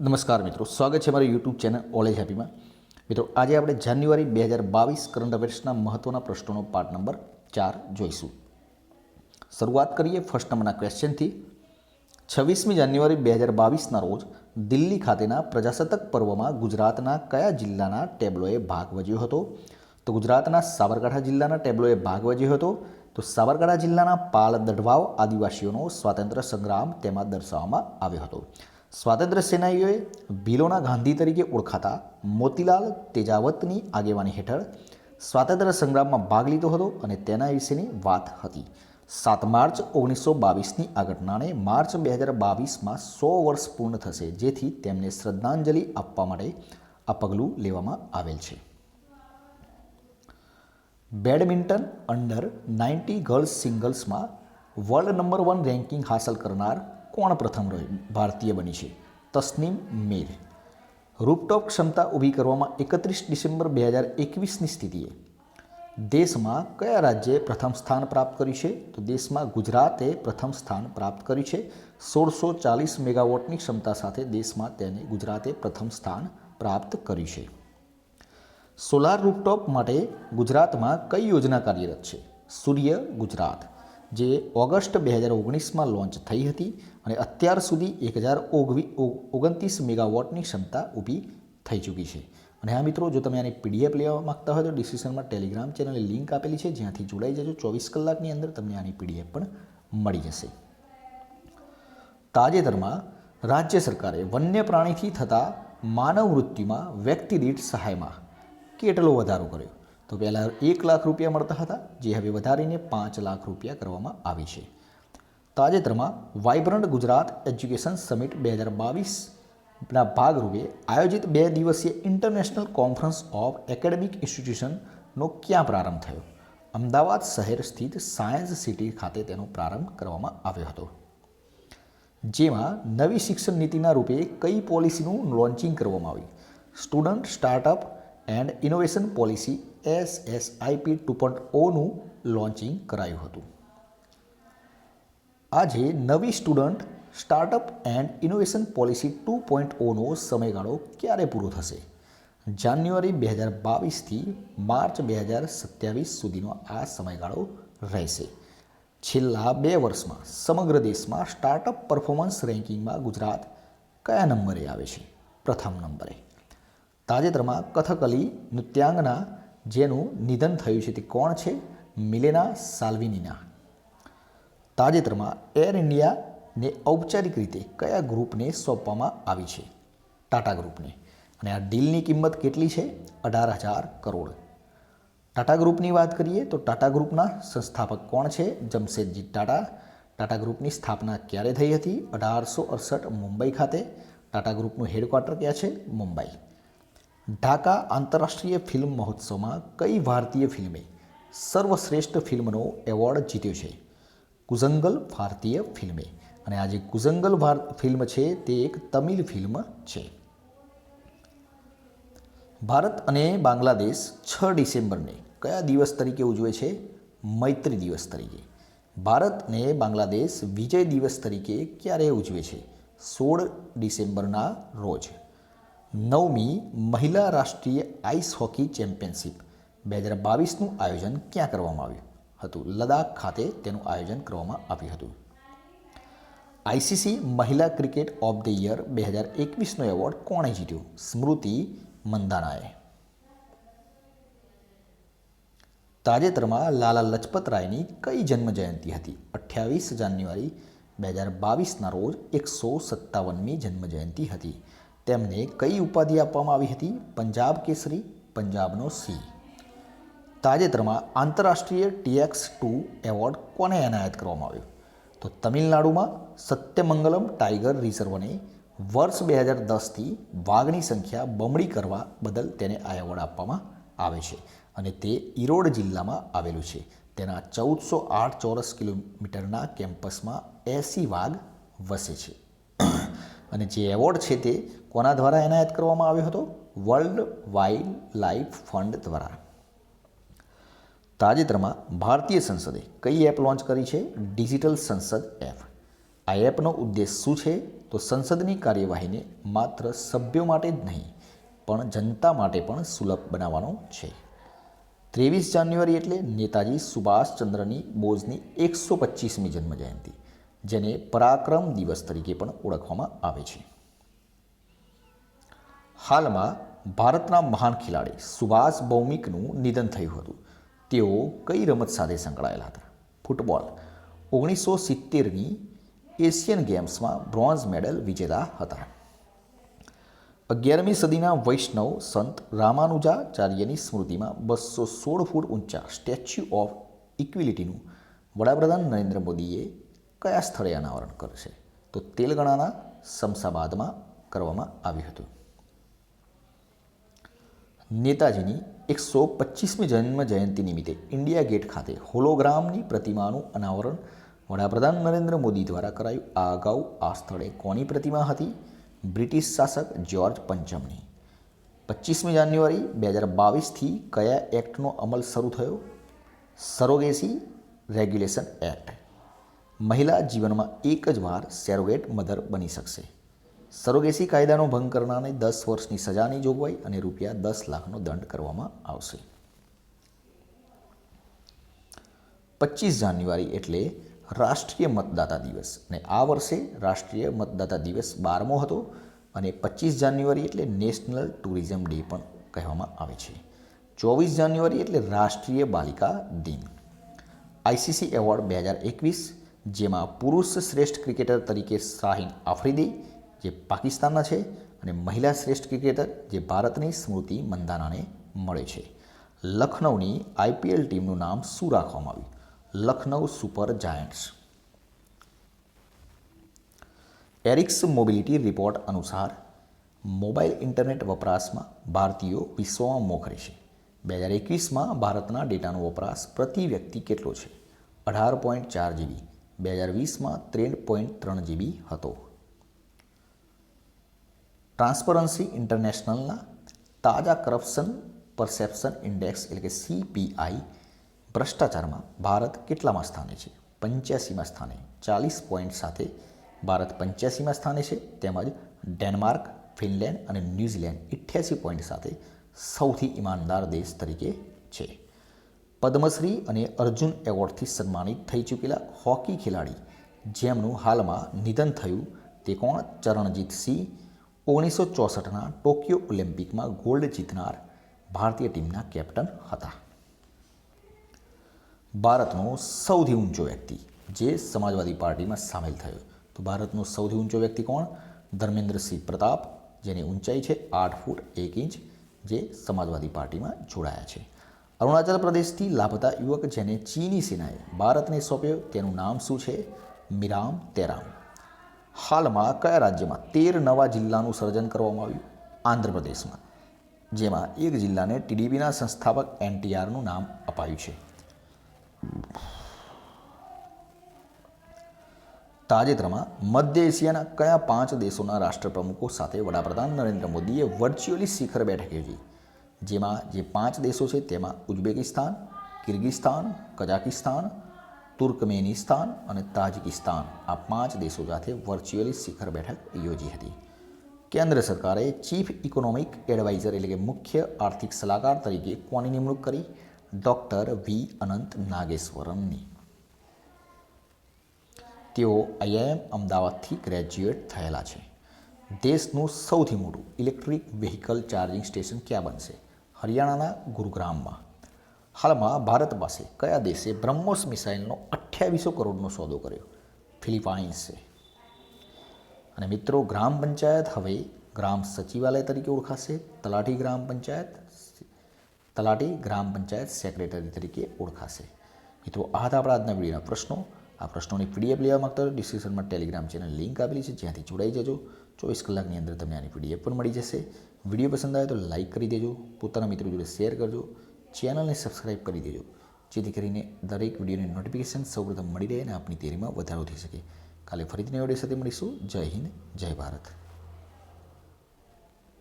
નમસ્કાર મિત્રો, સ્વાગત છે મારી યુટ્યુબ ચેનલ ઓલેજ હેપીમાં મિત્રો, આજે આપણે જાન્યુઆરી બે હજાર બાવીસ કરંટ અફેર્સના મહત્ત્વના પ્રશ્નોનો પાર્ટ નંબર ચાર જોઈશું. શરૂઆત કરીએ ફર્સ્ટ નંબરના ક્વેશ્ચનથી છવ્વીસમી જાન્યુઆરી બે હજાર બાવીસના રોજ દિલ્હી ખાતેના પ્રજાસત્તાક પર્વમાં ગુજરાતના કયા જિલ્લાના ટેબ્લોએ ભાગ ભજ્યો હતો? તો ગુજરાતના સાબરકાંઠા જિલ્લાના ટેબ્લોએ ભાગ ભજ્યો હતો. તો સાબરકાંઠા જિલ્લાના પાલ દઢવાવ આદિવાસીઓનો સ્વાતંત્ર્ય સંગ્રામ તેમાં દર્શાવવામાં આવ્યો હતો. સ્વાતંત્ર્ય સેનાનીઓએ ભીલોના ગાંધી તરીકે ઓળખાતા મોતીલાલ તેજાવતની આગેવાની હેઠળ સ્વાતંત્ર્ય સંગ્રામમાં ભાગ લીધો હતો અને તેના વિશેની વાત હતી. સાત માર્ચ ઓગણીસો બાવીસની આ ઘટનાને માર્ચ બે હજાર બાવીસમાં સો વર્ષ પૂર્ણ થશે, જેથી તેમને શ્રદ્ધાંજલિ આપવા માટે આ પગલું લેવામાં આવેલ છે. બેડમિન્ટન અંડર નાઇન્ટી ગર્લ્સ સિંગલ્સમાં વર્લ્ડ નંબર વન રેન્કિંગ હાંસલ કરનાર કોણ પ્રથમ ભારતીય બની છે. તસ્નીમ મીર. રૂપટોપ ક્ષમતા ઊભી કરવામાં એકત્રીસ ડિસેમ્બર બે હજાર એકવીસની સ્થિતિએ દેશમાં કયા રાજ્યે પ્રથમ સ્થાન પ્રાપ્ત કર્યું છે? તો દેશમાં ગુજરાતે પ્રથમ સ્થાન પ્રાપ્ત કર્યું છે. સોળસો ચાલીસ મેગાવોટની ક્ષમતા સાથે દેશમાં તેને ગુજરાતે પ્રથમ સ્થાન પ્રાપ્ત કર્યું છે. સોલાર રૂપટોપ માટે ગુજરાતમાં કઈ યોજના કાર્યરત છે? સૂર્ય ગુજરાત. જે ઓગસ્ટ બે હજાર ઓગણીસમાં લોન્ચ થઈ હતી અને અત્યાર સુધી એક હજાર ઓગણત્રીસ મેગાવોટની ક્ષમતા ઊભી થઈ ચૂકી છે. અને હા મિત્રો, જો તમે આની પીડીએફ લેવા માગતા હોય તો ડિસ્ક્રિપ્શનમાં ટેલિગ્રામ ચેનલની લિંક આપેલી છે, જ્યાંથી જોડાઈ જજો. ચોવીસ કલાકની અંદર તમને આની પીડીએફ પણ મળી જશે. તાજેતરમાં રાજ્ય સરકારે વન્ય પ્રાણીથી થતા માનવ મૃત્યુમાં વ્યક્તિ દીઠ સહાયમાં કેટલો વધારો કર્યો? તો પહેલાં એક લાખ રૂપિયા મળતા હતા, જે હવે વધારીને પાંચ લાખ રૂપિયા કરવામાં આવી છે. તાજેતરમાં વાઇબ્રન્ટ ગુજરાત એજ્યુકેશન સમિટ બે હજાર બાવીસના ભાગરૂપે આયોજિત બે દિવસીય ઇન્ટરનેશનલ કોન્ફરન્સ ઓફ એકેડેમિક ઇન્સ્ટિટ્યુશનનો ક્યાં પ્રારંભ થયો? અમદાવાદ શહેર સ્થિત સાયન્સ સિટી ખાતે તેનો પ્રારંભ કરવામાં આવ્યો હતો. જેમાં નવી શિક્ષણ નીતિના રૂપે કઈ પોલિસીનું લોન્ચિંગ કરવામાં આવી? Student startup and innovation policy S S IP two point ઓનું launching કરાયું હતું. આજે નવી student startup and innovation policy two point ઓનો સમયગાળો ક્યારે પૂરો થશે? જાન્યુઆરી બે હજાર બાવીસથી માર્ચ બે હજાર સત્યાવીસ સુધીનો આ સમયગાળો રહેશે. છેલ્લા બે વર્ષમાં સમગ્ર દેશમાં સ્ટાર્ટઅપ પરફોર્મન્સ રેન્કિંગમાં ગુજરાત કયા નંબરે આવે છે? પ્રથમ નંબરે. તાજેતરમાં કથકલી નૃત્યાંગના જેનું નિધન થયું છે તે કોણ છે? મિલેના સાલ્વિનીના. તાજેતરમાં એર ઇન્ડિયાને ઔપચારિક રીતે કયા ગ્રુપને સોંપવામાં આવી છે? ટાટા ગ્રુપને. અને આ ડીલની કિંમત કેટલી છે? અઢાર હજાર કરોડ. ટાટા ગ્રુપની વાત કરીએ તો ટાટા ગ્રુપના સંસ્થાપક કોણ છે? જમશેદજી ટાટા. ટાટા ગ્રુપની સ્થાપના ક્યારે થઈ હતી? અઢારસો અડસઠ મુંબઈ ખાતે. ટાટા ગ્રુપનું હેડક્વાર્ટર ક્યાં છે? મુંબઈ. ઢાકા આંતરરાષ્ટ્રીય ફિલ્મ મહોત્સવમાં કઈ ભારતીય ફિલ્મે સર્વશ્રેષ્ઠ ફિલ્મનો એવોર્ડ જીત્યો છે કુઝંગલ ભારતીય ફિલ્મે અને આ જે કુઝંગલ ફિલ્મ છે, તે એક તમિલ ફિલ્મ છે. ભારત અને બાંગ્લાદેશ છ ડિસેમ્બરને કયા દિવસ તરીકે ઉજવે છે? મૈત્રી દિવસ તરીકે. ભારત અને બાંગ્લાદેશ વિજય દિવસ તરીકે ક્યારે ઉજવે છે? સોળ ડિસેમ્બરના રોજ. નવમી મહિલા રાષ્ટ્રીય આઈસ હોકી ચેમ્પિયનશિપ. બે હજાર બાવીસનું આયોજન ક્યાં કરવામાં આવ્યું હતું? લદાખ ખાતે તેનું આયોજન કરવામાં આવ્યું હતું. આઈસીસી મહિલા ક્રિકેટ ઓફ ધ યર બે હજાર એકવીસનો એવોર્ડ કોણે જીત્યો? સ્મૃતિ મંદાનાએ. તાજેતરમાં લાલા લજપત રાયની કઈ જન્મ જયંતિ હતી? અઠ્યાવીસ જાન્યુઆરી બે હજાર બાવીસના રોજ એકસો સત્તાવનમી જન્મ જયંતિ હતી. તેમને કઈ ઉપાધિ આપવામાં આવી હતી? પંજાબ કેસરી, પંજાબનો સી તાજેતરમાં આંતરરાષ્ટ્રીય ટીએક્સ ટુ એવોર્ડ કોને એનાયત કરવામાં આવ્યો? તો તમિલનાડુમાં સત્યમંગલમ ટાઈગર રિઝર્વને વર્ષ બે હજાર દસથી વાઘની સંખ્યા બમણી કરવા બદલ તેને આ એવોર્ડ આપવામાં આવે છે અને તે ઈરોડ જિલ્લામાં આવેલું છે. તેના ચૌદસો આઠ ચોરસ કિલોમીટરના કેમ્પસમાં એસી વાઘ વસે છે. અને જે એવોર્ડ છે તે કોના દ્વારા એનાયત કરવામાં આવ્યો હતો? વર્લ્ડ વાઇલ્ડ લાઈફ ફંડ દ્વારા. તાજેતરમાં ભારતીય સંસદે કઈ એપ લોન્ચ કરી છે? ડિજિટલ સંસદ એપ. આ એપનો ઉદ્દેશ શું છે? તો સંસદની કાર્યવાહીને માત્ર સભ્યો માટે જ નહીં, પણ જનતા માટે પણ સુલભ બનાવવાનો છે. ત્રેવીસ જાન્યુઆરી એટલે નેતાજી સુભાષચંદ્રની બોઝની એકસો પચીસમી જન્મજયંતિ. જેને પરાક્રમ દિવસ તરીકે પણ ઓળખવામાં આવે છે. હાલમાં ભારતના મહાન ખેલાડી સુભાષ ભૌમિકનું નિધન થયું હતું. તેઓ કઈ રમત સાથે સંકળાયેલા હતા? ફૂટબોલ. ઓગણીસો સિત્તેરની એશિયન ગેમ્સમાં બ્રોન્ઝ મેડલ વિજેતા હતા. અગિયારમી સદીના વૈષ્ણવ સંત રામાનુજાચાર્યની સ્મૃતિમાં બસો સોળ ફૂટ ઊંચા સ્ટેચ્યુ ઓફ ઇક્વિલિટીનું વડાપ્રધાન નરેન્દ્ર મોદીએ કયા સ્થળે અનાવરણ કરશે? તો તેલગણાના શમશાબાદમાં કરવામાં આવ્યું હતું. નેતાજીની એકસો પચીસમી જન્મ જયંતિ નિમિત્તે ઇન્ડિયા ગેટ ખાતે હોલોગ્રામની પ્રતિમાનું અનાવરણ વડાપ્રધાન નરેન્દ્ર મોદી દ્વારા કરાયું. આ અગાઉ આ સ્થળે કોની પ્રતિમા હતી? બ્રિટિશ શાસક જ્યોર્જ પંચમની. પચીસમી જાન્યુઆરી બે હજાર બાવીસથી કયા એક્ટનો અમલ શરૂ થયો? Surrogacy regulation act. મહિલા જીવનમાં એક જ વાર સેરોગેટ મધર બની શકશે. સરોગેસી કાયદાનો ભંગ કરનારને દસ વર્ષની સજાની જોગવાઈ અને રૂપિયા દસ લાખનો દંડ કરવામાં આવશે. પચીસ જાન્યુઆરી એટલે રાષ્ટ્રીય મતદાતા દિવસ અને આ વર્ષે રાષ્ટ્રીય મતદાતા દિવસ બારમો હતો અને પચીસ જાન્યુઆરી એટલે નેશનલ ટુરિઝમ ડે પણ કહેવામાં આવે છે. ચોવીસ જાન્યુઆરી એટલે રાષ્ટ્રીય બાલિકા દિન. આઈસીસી એવોર્ડ બે હજાર એકવીસ જેમાં પુરુષ શ્રેષ્ઠ ક્રિકેટર તરીકે શાહીન આફ્રિદી, જે પાકિસ્તાનના છે, અને મહિલા શ્રેષ્ઠ ક્રિકેટર, જે ભારતની સ્મૃતિ મંદાનાને મળે છે. લખનૌની આઈપીએલ ટીમનું નામ શું રાખવામાં આવ્યું? Lucknow super giants. Ericsson mobility report અનુસાર, મોબાઈલ ઇન્ટરનેટ વપરાશમાં ભારતીયો વિશ્વમાં મોખરે છે. બે હજાર એકવીસમાં ભારતના ડેટાનો વપરાશ પ્રતિ વ્યક્તિ કેટલો છે? અઢાર પોઈન્ટ ચાર જીબી. બે હજાર વીસમાં ત્રેણ પોઈન્ટ ત્રણ જીબી હતો. ટ્રાન્સપરન્સી ઇન્ટરનેશનલના તાજા કરપ્શન પરસેપ્શન ઇન્ડેક્સ એટલે કે સીપીઆઈ ભ્રષ્ટાચારમાં ભારત કેટલામાં સ્થાને છે? પંચ્યાસીમાં સ્થાને, ચાલીસ પોઈન્ટ સાથે ભારત પંચ્યાસીમાં સ્થાને છે, તેમજ ડેનમાર્ક, ફિનલેન્ડ અને ન્યૂઝીલેન્ડ ઇઠ્યાસી પોઈન્ટ સાથે સૌથી ઈમાનદાર દેશ તરીકે છે. પદ્મશ્રી અને અર્જુન એવોર્ડથી સન્માનિત થઈ ચૂકેલા હોકી ખેલાડી, જેમનું હાલમાં નિધન થયું તે કોણ? ચરણજીત સિંહ, ઓગણીસો ચોસઠના ટોક્યો ઓલિમ્પિકમાં ગોલ્ડ જીતનાર ભારતીય ટીમના કેપ્ટન હતા. ભારતનો સૌથી ઊંચો વ્યક્તિ, જે સમાજવાદી પાર્ટીમાં સામેલ થયો. તો ભારતનો સૌથી ઊંચો વ્યક્તિ કોણ? ધર્મેન્દ્રસિંહ પ્રતાપ, જેની ઊંચાઈ છે આઠ ફૂટ એક ઇંચ, જે સમાજવાદી પાર્ટીમાં જોડાયા છે. અરુણાચલ પ્રદેશથી લાપતા યુવક જેને ચીની સેનાએ ભારતને સોંપ્યો તેનું નામ શું છે? મિરામ તેરામ. હાલમાં કયા રાજ્યમાં તેર નવા જિલ્લાનું સર્જન કરવામાં આવ્યું? આંધ્રપ્રદેશમાં. જેમાં એક જિલ્લાને ટીડીપીના સંસ્થાપક એનટીઆરનું નામ અપાયું છે. તાજેતરમાં મધ્ય એશિયાના કયા પાંચ દેશોના રાષ્ટ્રપ્રમુખો સાથે વડાપ્રધાન નરેન્દ્ર મોદીએ વર્ચ્યુઅલી શિખર બેઠક યોજી? જેમાં જે પાંચ દેશો છે તેમાં ઉઝબેકિસ્તાન, કિર્ગિસ્તાન, કઝાકિસ્તાન, તુર્કમેનિસ્તાન અને તાજિકિસ્તાન આ પાંચ દેશો સાથે વર્ચ્યુઅલી શિખર બેઠક યોજી હતી. કેન્દ્ર સરકારે ચીફ ઇકોનોમિક એડવાઇઝર એટલે કે મુખ્ય આર્થિક સલાહકાર તરીકે કોની નિમણૂક કરી? ડૉક્ટર વી અનંત નાગેશ્વરમની. તેઓ આઈઆઈએમ અમદાવાદથી ગ્રેજ્યુએટ થયેલા છે. દેશનું સૌથી મોટું ઇલેક્ટ્રિક વ્હીકલ ચાર્જિંગ સ્ટેશન ક્યાં બનશે? હરિયાણાના ગુરુગ્રામમાં. હાલમાં ભારત પાસે કયા દેશે બ્રહ્મોસ મિસાઇલનો અઠ્યાવીસો કરોડનો સોદો કર્યો? ફિલિપાઇન્સે. અને મિત્રો, ગ્રામ પંચાયત હવે ગ્રામ સચિવાલય તરીકે ઓળખાશે. તલાટી ગ્રામ પંચાયત તલાટી ગ્રામ પંચાયત સેક્રેટરી તરીકે ઓળખાશે. મિત્રો, આ હતા આપણા આજના વિડીયોના પ્રશ્નો. આ પ્રશ્નોની પીડીએફ લેવા માગતા હોય ડિસ્ક્રિપ્શનમાં ટેલિગ્રામ ચેનલ લિંક આપેલી છે, જ્યાંથી જોડાઈ જજો. ચોવીસ કલાકની અંદર તમને આની પીડીએફ પણ મળી જશે. વીડિયો પસંદ આવે તો લાઇક કરી દેજો, પોતાના મિત્રો જોડે શેર કરજો ચેનલને સબસ્ક્રાઇબ કરી દેજો, જેથી કરીને દરેક વિડીયોની નોટિફિકેશન સૌપ્રથમ મળી રહે અને આપની તૈયારીમાં વધારો થઈ શકે. કાલે ફરીથી નવા વીડિયો સાથે મળીશું. જય હિન્દ, જય ભારત.